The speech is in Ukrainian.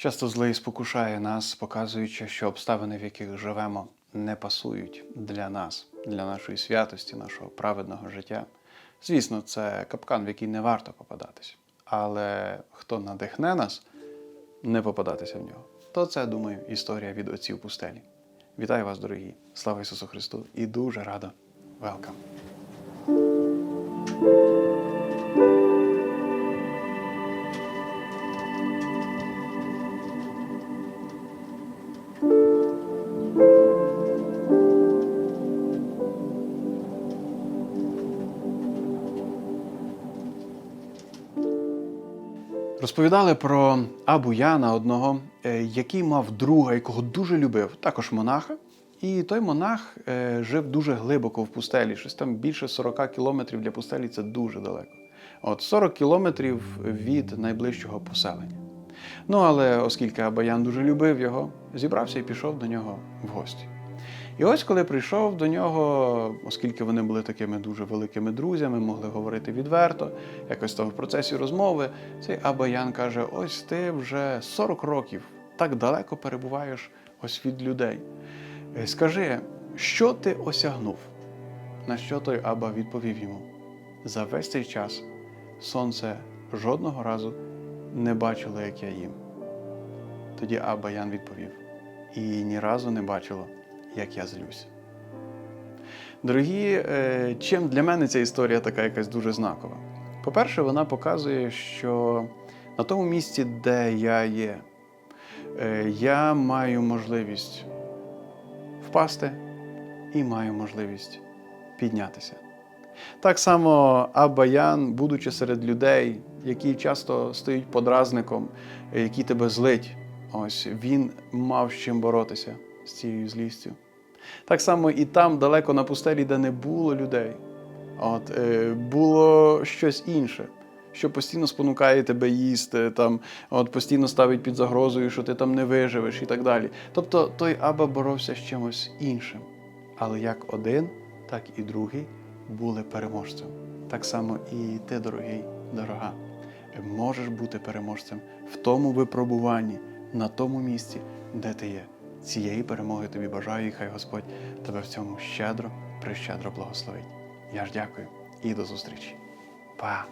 Часто злий спокушає нас, показуючи, що обставини, в яких живемо, не пасують для нас, для нашої святості, нашого праведного життя. Звісно, це капкан, в який не варто попадатись. Але хто надихне нас не попадатися в нього, то це, думаю, історія від отців пустелі. Вітаю вас, дорогі! Слава Ісусу Христу! І дуже рада. Велкам! Розповідали про Абу Яна одного, е, який мав друга, якого дуже любив, також монаха. І той монах е, жив дуже глибоко в пустелі. Щось там більше 40 кілометрів для пустелі це дуже далеко. От 40 кілометрів від найближчого поселення. Ну але оскільки Абаян дуже любив його, зібрався і пішов до нього в гості. І ось коли прийшов до нього, оскільки вони були такими дуже великими друзями, могли говорити відверто, якось там в процесі розмови, цей Абаян каже: Ось ти вже 40 років так далеко перебуваєш ось від людей. Е, Скажи, що ти осягнув? На що той Аба відповів йому: за весь цей час сонце жодного разу не бачило, як я їм. Тоді Аба Ян відповів: і ні разу не бачило, як я злюсь. Дорогі, е, чим для мене ця історія така якась дуже знакова? По-перше, вона показує, що на тому місці, де я є, е, я маю можливість впасти і маю можливість піднятися. Так само Абба Ян, будучи серед людей, які часто стають подразником, е, які тебе злить, ось він мав з чим боротися з цією злістю. Так само і там, далеко на пустелі, де не було людей, от, е, було щось інше, що постійно спонукає тебе їсти, там, от, постійно ставить під загрозою, що ти там не виживеш і так далі. Тобто той Аба боровся з чимось іншим. Але як один, так і другий були переможцем. Так само і ти, дорогий, дорога, можеш бути переможцем в тому випробуванні, на тому місці, де ти є. Цієї перемоги тобі бажаю, і хай Господь тебе в цьому щедро, прищедро благословить. Я ж дякую і до зустрічі. Па!